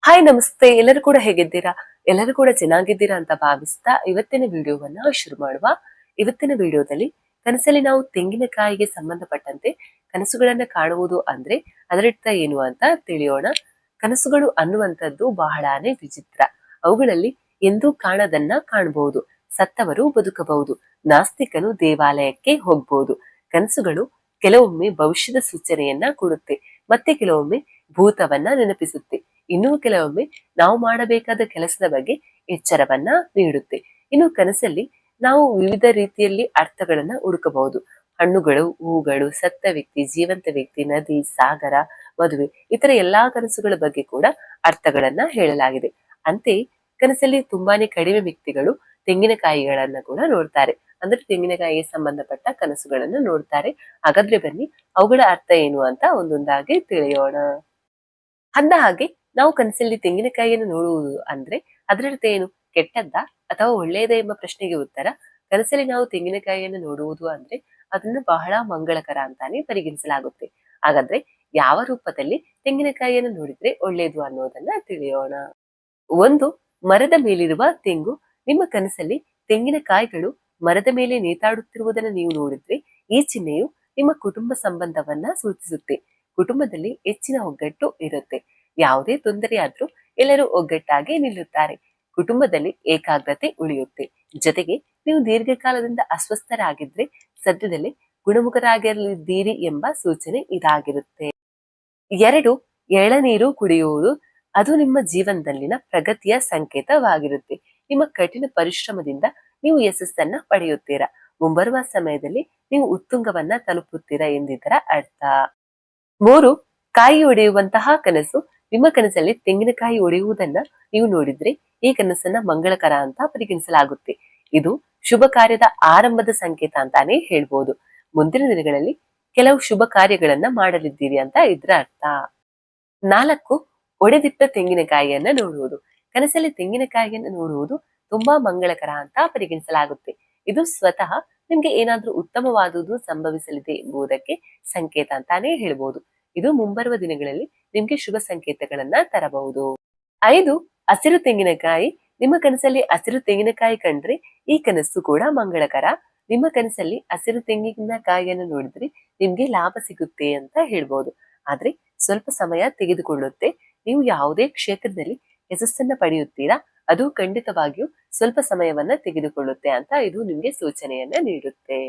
Hi ನಮಸ್ತೆ. ಎಲ್ಲರೂ ಕೂಡ ಹೇಗಿದ್ದೀರಾ? ಎಲ್ಲರೂ ಕೂಡ ಚೆನ್ನಾಗಿದ್ದೀರಾ ಅಂತ ಭಾವಿಸ್ತಾ ಇವತ್ತಿನ ವಿಡಿಯೋವನ್ನ ಶುರು ಮಾಡುವ. ಇವತ್ತಿನ ವಿಡಿಯೋದಲ್ಲಿ ಕನಸಲ್ಲಿ ನಾವು ತೆಂಗಿನಕಾಯಿಗೆ ಸಂಬಂಧಪಟ್ಟಂತೆ ಕನಸುಗಳನ್ನ ಕಾಣುವುದು ಅಂದ್ರೆ ಅದರರ್ಥ ಏನು ಅಂತ ತಿಳಿಯೋಣ. ಕನಸುಗಳು ಅನ್ನುವಂಥದ್ದು ಬಹಳಾನೇ ವಿಚಿತ್ರ. ಅವುಗಳಲ್ಲಿ ಎಂದೂ ಕಾಣದನ್ನ ಕಾಣಬಹುದು ಸತ್ತವರು ಬದುಕಬಹುದು, ನಾಸ್ತಿಕನು ದೇವಾಲಯಕ್ಕೆ ಹೋಗ್ಬಹುದು ಕನಸುಗಳು ಕೆಲವೊಮ್ಮೆ ಭವಿಷ್ಯದ ಸೂಚನೆಯನ್ನ ಕೊಡುತ್ತೆ, ಮತ್ತೆ ಕೆಲವೊಮ್ಮೆ ಭೂತವನ್ನ ನೆನಪಿಸುತ್ತೆ. ಇನ್ನು ಕೆಲವೊಮ್ಮೆ ನಾವು ಮಾಡಬೇಕಾದ ಕೆಲಸದ ಬಗ್ಗೆ ಎಚ್ಚರವನ್ನ ನೀಡುತ್ತೆ. ಇನ್ನು ಕನಸಲ್ಲಿ ನಾವು ವಿವಿಧ ರೀತಿಯಲ್ಲಿ ಅರ್ಥಗಳನ್ನ ಹುಡುಕಬಹುದು. ಹಣ್ಣುಗಳು, ಹೂಗಳು, ಸತ್ತ ವ್ಯಕ್ತಿ, ಜೀವಂತ ವ್ಯಕ್ತಿ, ನದಿ, ಸಾಗರ, ಮದುವೆ ಇತರ ಎಲ್ಲಾ ಕನಸುಗಳ ಬಗ್ಗೆ ಕೂಡ ಅರ್ಥಗಳನ್ನ ಹೇಳಲಾಗಿದೆ. ಅಂತೆಯೇ ಕನಸಲ್ಲಿ ತುಂಬಾನೇ ಕಡಿಮೆ ವ್ಯಕ್ತಿಗಳು ತೆಂಗಿನಕಾಯಿಗಳನ್ನ ಕೂಡ ನೋಡ್ತಾರೆ. ಅಂದ್ರೆ ತೆಂಗಿನಕಾಯಿಗೆ ಸಂಬಂಧಪಟ್ಟ ಕನಸುಗಳನ್ನ ನೋಡ್ತಾರೆ. ಹಾಗಾದ್ರೆ ಬನ್ನಿ ಅವುಗಳ ಅರ್ಥ ಏನು ಅಂತ ಒಂದೊಂದಾಗಿ ತಿಳಿಯೋಣ. ಅಂದ ಹಾಗೆ ನಾವು ಕನಸಲ್ಲಿ ತೆಂಗಿನಕಾಯಿಯನ್ನು ನೋಡುವುದು ಅಂದ್ರೆ ಅದರರ್ಥ ಏನು? ಕೆಟ್ಟದ್ದ? ಅಥವಾ ಒಳ್ಳೆಯದ ಎಂಬ ಪ್ರಶ್ನೆಗೆ ಉತ್ತರ? ಕನಸಲ್ಲಿ ನಾವು ತೆಂಗಿನಕಾಯಿಯನ್ನು ನೋಡುವುದು ಅಂದ್ರೆ ಅದನ್ನು ಬಹಳ ಮಂಗಳಕರ ಅಂತಾನೆ ಪರಿಗಣಿಸಲಾಗುತ್ತೆ. ಹಾಗಾದ್ರೆ ಯಾವ ರೂಪದಲ್ಲಿ ತೆಂಗಿನಕಾಯಿಯನ್ನು ನೋಡಿದ್ರೆ ಒಳ್ಳೆಯದು ಅನ್ನೋದನ್ನ ತಿಳಿಯೋಣ. ಒಂದು, ಮರದ ಮೇಲಿರುವ ತೆಂಗು. ನಿಮ್ಮ ಕನಸಲ್ಲಿ ತೆಂಗಿನಕಾಯಿಗಳು ಮರದ ಮೇಲೆ ನೇತಾಡುತ್ತಿರುವುದನ್ನು ನೀವು ನೋಡಿದ್ರೆ ಈ ಚಿಹ್ನೆಯು ನಿಮ್ಮ ಕುಟುಂಬ ಸಂಬಂಧವನ್ನ ಸೂಚಿಸುತ್ತೆ. ಕುಟುಂಬದಲ್ಲಿ ಹೆಚ್ಚಿನ ಒಗ್ಗಟ್ಟು ಇರುತ್ತೆ. ಯಾವುದೇ ತೊಂದರೆ ಆದ್ರೂ ಎಲ್ಲರೂ ಒಗ್ಗಟ್ಟಾಗಿ ನಿಲ್ಲುತ್ತಾರೆ. ಕುಟುಂಬದಲ್ಲಿ ಏಕಾಗ್ರತೆ ಉಳಿಯುತ್ತೆ. ಜೊತೆಗೆ ನೀವು ದೀರ್ಘಕಾಲದಿಂದ ಅಸ್ವಸ್ಥರಾಗಿದ್ರೆ ಸದ್ಯದಲ್ಲಿ ಗುಣಮುಖರಾಗಿರಲಿದ್ದೀರಿ ಎಂಬ ಸೂಚನೆ ಇದಾಗಿರುತ್ತೆ. ಎರಡು ಎಳನೀರು ಕುಡಿಯುವುದು ಅದು ನಿಮ್ಮ ಜೀವನದಲ್ಲಿನ ಪ್ರಗತಿಯ ಸಂಕೇತವಾಗಿರುತ್ತೆ. ನಿಮ್ಮ ಕಠಿಣ ಪರಿಶ್ರಮದಿಂದ ನೀವು ಯಶಸ್ಸನ್ನ ಪಡೆಯುತ್ತೀರಾ? ಮುಂಬರುವ ಸಮಯದಲ್ಲಿ ನೀವು ಉತ್ತುಂಗವನ್ನ ತಲುಪುತ್ತೀರಾ ಎಂದಿದ್ದರ ಅರ್ಥ. ಮೂರು, ಕಾಯಿ ಒಡೆಯುವಂತಹ ಕನಸು ನಿಮ್ಮ ಕನಸಲ್ಲಿ ತೆಂಗಿನಕಾಯಿ ಒಡೆಯುವುದನ್ನ ನೀವು ನೋಡಿದ್ರೆ ಈ ಕನಸನ್ನ ಮಂಗಳಕರ ಅಂತ ಪರಿಗಣಿಸಲಾಗುತ್ತೆ. ಇದು ಶುಭ ಕಾರ್ಯದ ಆರಂಭದ ಸಂಕೇತ ಅಂತಾನೆ ಹೇಳ್ಬೋದು. ಮುಂದಿನ ದಿನಗಳಲ್ಲಿ ಕೆಲವು ಶುಭ ಕಾರ್ಯಗಳನ್ನ ಮಾಡಲಿದ್ದೀರಿ ಅಂತ ಇದ್ರ ಅರ್ಥ. ನಾಲ್ಕು, ಒಡೆದಿಟ್ಟ ತೆಂಗಿನಕಾಯಿಯನ್ನ ನೋಡುವುದು. ಕನಸಲ್ಲಿ ತೆಂಗಿನಕಾಯಿಯನ್ನ ನೋಡುವುದು ತುಂಬಾ ಮಂಗಳಕರ ಅಂತ ಪರಿಗಣಿಸಲಾಗುತ್ತೆ. ಇದು ಸ್ವತಃ ನಿಮ್ಗೆ ಏನಾದ್ರೂ ಉತ್ತಮವಾದುದು ಸಂಭವಿಸಲಿದೆ ಎಂಬುದಕ್ಕೆ ಸಂಕೇತ ಅಂತಾನೆ ಹೇಳ್ಬೋದು. ಇದು ಮುಂಬರುವ ದಿನಗಳಲ್ಲಿ ನಿಮ್ಗೆ ಶುಭ ಸಂಕೇತಗಳನ್ನ ತರಬಹುದು. ಐದು, ಹಸಿರು ತೆಂಗಿನಕಾಯಿ. ನಿಮ್ಮ ಕನಸಲ್ಲಿ ಹಸಿರು ತೆಂಗಿನಕಾಯಿ ಕಂಡ್ರೆ ಈ ಕನಸು ಕೂಡ ಮಂಗಳಕರ. ನಿಮ್ಮ ಕನಸಲ್ಲಿ ಹಸಿರು ತೆಂಗಿನಕಾಯಿಯನ್ನು ನೋಡಿದ್ರೆ ನಿಮ್ಗೆ ಲಾಭ ಸಿಗುತ್ತೆ ಅಂತ ಹೇಳ್ಬೋದು. ಆದ್ರೆ ಸ್ವಲ್ಪ ಸಮಯ ತೆಗೆದುಕೊಳ್ಳುತ್ತೆ. ನೀವು ಯಾವುದೇ ಕ್ಷೇತ್ರದಲ್ಲಿ ಯಶಸ್ಸನ್ನ ಪಡೆಯುತ್ತೀರಾ, ಅದು ಖಂಡಿತವಾಗಿಯೂ ಸ್ವಲ್ಪ ಸಮಯವನ್ನ ತೆಗೆದುಕೊಳ್ಳುತ್ತೆ ಅಂತ ಇದು ನಿಮ್ಗೆ ಸೂಚನೆಯನ್ನ ನೀಡುತ್ತೆ.